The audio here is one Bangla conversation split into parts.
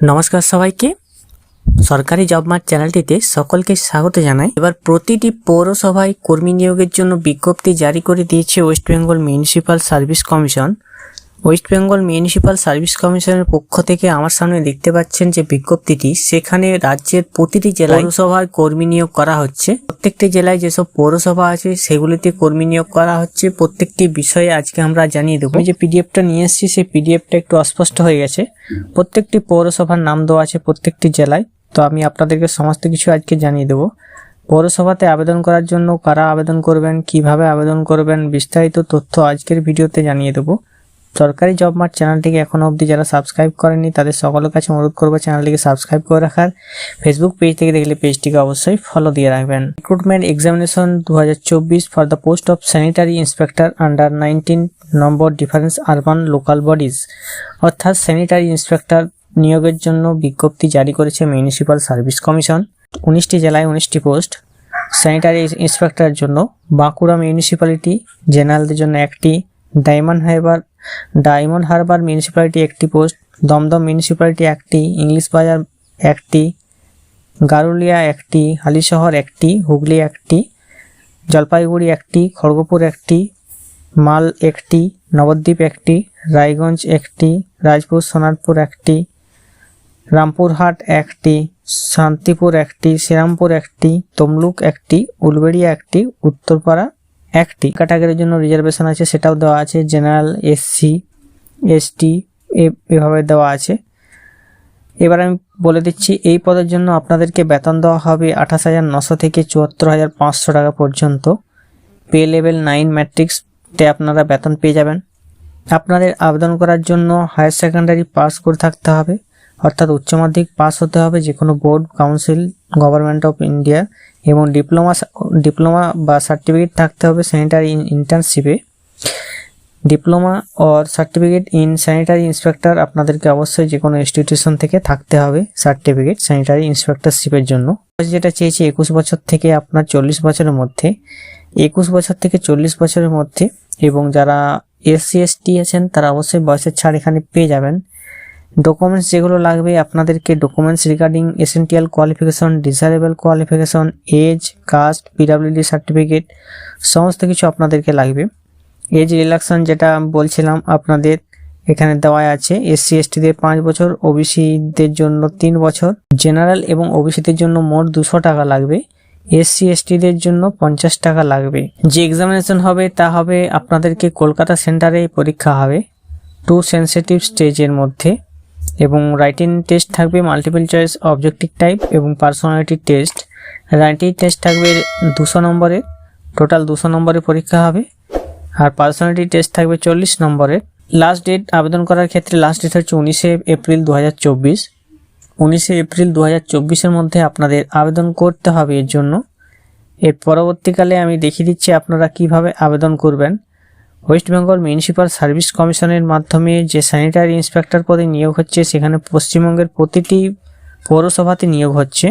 নমস্কার সবাইকে। সরকারি জব মার্ট চ্যানেলটিতে সকলকে স্বাগত জানাই। এবার প্রতিটি পৌরসভায় কর্মী নিয়োগের জন্য বিজ্ঞপ্তি জারি করে দিয়েছে West Bengal municipal service commission. West Bengal municipal service কমিশনের পক্ষ থেকে আমার সামনে দেখতে পাচ্ছেন যে বিজ্ঞপ্তিটি, সেখানে রাজ্যের প্রতিটি জেলায় পৌরসভায় কর্মী নিয়োগ করা হচ্ছে। প্রত্যেকটি জেলায় যেসব পৌরসভা আছে, সেগুলিতে কর্মী নিয়োগ করা হচ্ছে। প্রত্যেকটি বিষয়ে আজকে আমরা জানিয়ে দেবো। যে পিডিএফটা নিয়ে এসেছি, সেই পিডিএফটা একটু অস্পষ্ট হয়ে গেছে। প্রত্যেকটি পৌরসভার নাম দেওয়া আছে প্রত্যেকটি জেলায়। তো আমি আপনাদেরকে সমস্ত কিছু আজকে জানিয়ে দেবো। পৌরসভাতে আবেদন করার জন্য কারা আবেদন করবেন, কীভাবে আবেদন করবেন, বিস্তারিত তথ্য আজকের ভিডিওতে জানিয়ে দেবো। সরকারি জব মার্ট চ্যানেলটিকে এখনও অবধি যারা সাবস্ক্রাইব করেনি তাদের সকলের কাছে অনুরোধ করব চ্যানেলটিকে সাবস্ক্রাইব করে রাখার। ফেসবুক পেজ থেকে দেখলে পেজটিকে অবশ্যই ফলো দিয়ে রাখবেন। রিক্রুটমেন্ট এক্সামিনেশন দু হাজার চব্বিশ for the post of sanitary inspector under nineteen number difference urban local bodies অর্থাৎ স্যানিটারি ইন্সপেক্টর নিয়োগের জন্য বিজ্ঞপ্তি জারি করেছে মিউনিসিপ্যাল সার্ভিস কমিশন উনিশটি জেলায় উনিশটি পোস্ট স্যানিটারি ইন্সপেক্টরের জন্য বাঁকুড়া মিউনিসিপ্যালিটি জেনারেলদের জন্য একটি, ডায়মন্ড হারবার ডায়মন্ড হারবার মিউনিসিপ্যালিটি একটি পোস্ট, দমদম মিউনিসিপ্যালিটি একটি, ইংলিশ বাজার একটি, গারুলিয়া একটি, হালিশহর একটি, হুগলি একটি, জলপাইগুড়ি একটি, খড়গপুর একটি, মাল একটি, নবদ্বীপ একটি, রায়গঞ্জ একটি, রাজপুর সোনারপুর একটি, রামপুরহাট একটি, শান্তিপুর একটি, শ্রীরামপুর একটি, তমলুক একটি, উলবেড়িয়া একটি, উত্তরপাড়া একটি ক্যাটাগরির জন্য রিজার্ভেশন আছে, সেটাও দেওয়া আছে জেনারেল এসসি এসটি এভাবে দেওয়া আছে। এবার আমি বলে দিচ্ছি, এই পদের জন্য আপনাদেরকে বেতন দেওয়া হবে আঠাশ হাজার নশো থেকে চুয়াত্তর হাজার পাঁচশো টাকা পর্যন্ত। পে লেভেল নাইন ম্যাট্রিক্সতে আপনারা বেতন পেয়ে যাবেন। আপনাদের আবেদন করার জন্য হায়ার সেকেন্ডারি পাস করে থাকতে হবে, অর্থাৎ উচ্চ মাধ্যমিক পাস হতে হবে যে কোনো board council government of India এবং ডিপ্লোমা ডিপ্লোমা বা সার্টিফিকেট থাকতে হবে sanitary ইন্টার্নশিপে diploma or certificate in sanitary inspector আপনাদেরকে অবশ্যই যে কোনো ইনস্টিটিউশন থেকে থাকতে হবে সার্টিফিকেট স্যানিটারি ইন্সপেক্টরশিপের জন্য। যেটা চেয়েছি একুশ বছর থেকে আপনার চল্লিশ বছরের মধ্যে। একুশ বছর থেকে চল্লিশ বছরের মধ্যে এবং যারা এসসি এসটি আছেন তারা অবশ্যই বয়সের ছাড় এখানে পেয়ে যাবেন। ডকুমেন্টস যেগুলো লাগবে, আপনাদেরকে documents regarding essential qualification desirable qualification age caste PWD certificate সমস্ত কিছু আপনাদেরকে লাগবে। এজ রিল্যাক্সন যেটা বলছিলাম আপনাদের এখানে দেওয়া আছে এসসি এসটিদের পাঁচ বছর ওবিসিদের জন্য তিন বছর জেনারেল এবং ওবিসিদের জন্য মোট দুশো টাকা লাগবে এসসি এসটিদের জন্য পঞ্চাশ টাকা লাগবে। যে এক্সামিনেশন হবে, তা হবে আপনাদেরকে কলকাতা সেন্টারে পরীক্ষা হবে টু সেন্সিটিভ স্টেজের মধ্যে। এবং রাইটিং টেস্ট থাকবে মাল্টিপল চয়েস অবজেক্টিভ টাইপ এবং পার্সোনালিটি টেস্ট রাইটিং টেস্ট থাকবে দুশো নম্বরের টোটাল দুশো নম্বরের পরীক্ষা হবে। আর পার্সোনালিটি টেস্ট থাকবে চল্লিশ নম্বরের লাস্ট ডেট আবেদন করার ক্ষেত্রে লাস্ট ডেট হচ্ছে উনিশে এপ্রিল দু হাজার চব্বিশ। উনিশে এপ্রিল দু হাজার চব্বিশের মধ্যে আপনাদের আবেদন করতে হবে এর জন্য। এর পরবর্তীকালে আমি দেখিয়ে দিচ্ছি আপনারা কীভাবে আবেদন করবেন। ওয়েস্ট বেঙ্গল মিউনিসিপ্যাল সার্ভিস কমিশনের মাধ্যমে যে স্যানিটারি ইন্সপেক্টর পদে নিয়োগ হচ্ছে, সেখানে পশ্চিমবঙ্গের প্রতিটি পৌরসভাতে নিয়োগ হচ্ছে।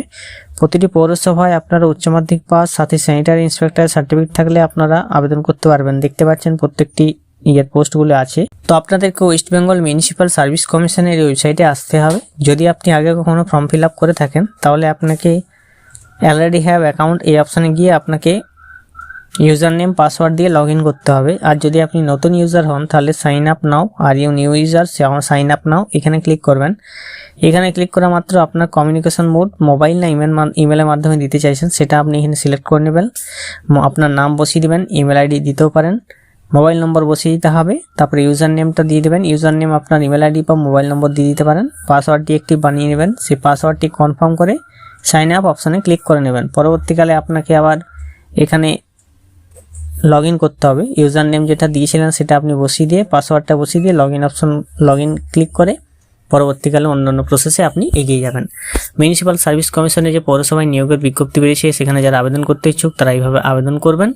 প্রতিটি পৌরসভায় আপনারা উচ্চ মাধ্যমিক পাস, সাথে স্যানিটারি ইন্সপেক্টর সার্টিফিকেট থাকলে আপনারা আবেদন করতে পারবেন। দেখতে পাচ্ছেন প্রত্যেকটি ইয়ের পোস্টগুলো আছে। তো আপনাদেরকে ওয়েস্ট বেঙ্গল মিউনিসিপ্যাল সার্ভিস কমিশনের ওয়েবসাইটে আসতে হবে। যদি আপনি আগে কখনো ফর্ম ফিল আপ করে থাকেন, তাহলে আপনাকে অলরেডি হ্যাভ অ্যাকাউন্ট এই অপশানে গিয়ে আপনাকে ইউজার নেম পাসওয়ার্ড দিয়ে লগ করতে হবে। আর যদি আপনি নতুন ইউজার হন, তাহলে sign up now. Are you new user sign up now. এখানে ক্লিক করবেন। এখানে ক্লিক করা মাত্র আপনার কমিউনিকেশন মোড। মোবাইল না ইমেল ইমেলের মাধ্যমে দিতে চাইছেন, সেটা আপনি এখানে সিলেক্ট করে নেবেন। আপনার নাম বসিয়ে দেবেন, ইমেল আইডি দিতেও পারেন। মোবাইল নম্বর বসিয়ে দিতে হবে। তারপরে ইউজার নেমটা দিয়ে দেবেন। ইউজার নেম আপনার ইমেল আইডি বা মোবাইল নম্বর দিয়ে দিতে পারেন। পাসওয়ার্ডটি একটি বানিয়ে নেবেন। সেই পাসওয়ার্ডটি কনফার্ম করে সাইন আপ অপশানে ক্লিক করে নেবেন। পরবর্তীকালে আপনাকে আবার এখানে লগ ইন করতে হবে। ইউজার নেম যেটা দিয়েছিলেন সেটা আপনি বসিয়ে দিয়ে পাসওয়ার্ডটা বসিয়ে দিয়ে log in option log click করে পরবর্তীকালে অন্যান্য প্রসেসে আপনি এগিয়ে যাবেন। মিউনিসিপ্যাল সার্ভিস কমিশনে যে পৌরসভায় নিয়োগের বিজ্ঞপ্তি বেরিয়েছে, সেখানে যারা আবেদন করতে ইচ্ছুক তারা এইভাবে আবেদন করবেন।